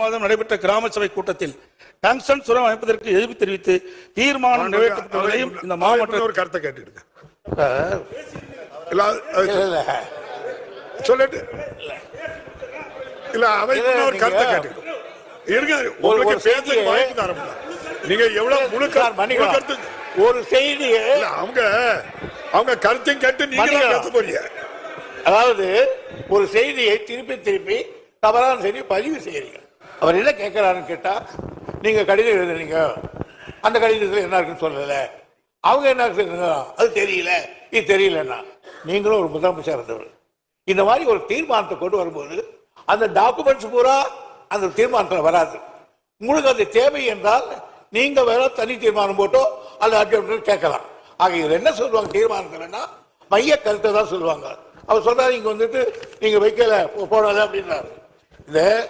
மாதம் நடைபெற்ற கிராம சபை கூட்டத்தில் டங்ஸ்டன் சுரம் அமைப்பதற்கு எதிர்ப்பு தெரிவித்து தீர்மானம் நிறைவேற்றப்பட்டதையும் இந்த மாவட்ட ஒரு கருத்தை இல்ல. சொல்லிட்டு இல்ல அவை ஒரு கருத்தை நீங்க- கேட்டுக்கணும் இருங்க உங்களுக்கு பேச வாய்ப்பு தர. நீங்க எவ்வளவு முழு. கருத்து ஒரு செய்தியை இல்ல அவங்க அவங்க கருத்தையும் கேட்டு நீங்க. பேச போறீங்க அதாவது ஒரு செய்தியை திருப்பி திருப்பி தவறான செய்தி பதிவு செய்யறீங்க அவர் என்ன கேட்கிறாருன்னு கேட்டால் நீங்கள் கடிதம் எழுதுறீங்க. அந்த கடிதத்தில் என்ன இருக்குன்னு சொல்லலை. அவங்க என்ன சொல்றாங்க அது தெரியல. இது தெரியலன்னா. நீங்களும் ஒரு முதலமைச்சர் இருந்தவர். இந்த மாதிரி ஒரு தீர்மானத்தை கொண்டு வரும்போது அந்த டாக்குமெண்ட்ஸ் பூரா அந்த தீர்மானத்தில் வராது. உங்களுக்கு அது தேவை என்றால் நீங்க வேற தனி தீர்மானம் போட்டோ அல்லது அட்ஜெக்ட் கேட்கலாம். ஆக இதில் என்ன சொல்லுவாங்க தீர்மானத்துலன்னா மைய கருத்தை தான் சொல்லுவாங்க. அவர் சொல்றாரு இங்க வந்துட்டு நீங்க வைக்கல போ- போடல அப்படின்றாரு. இந்த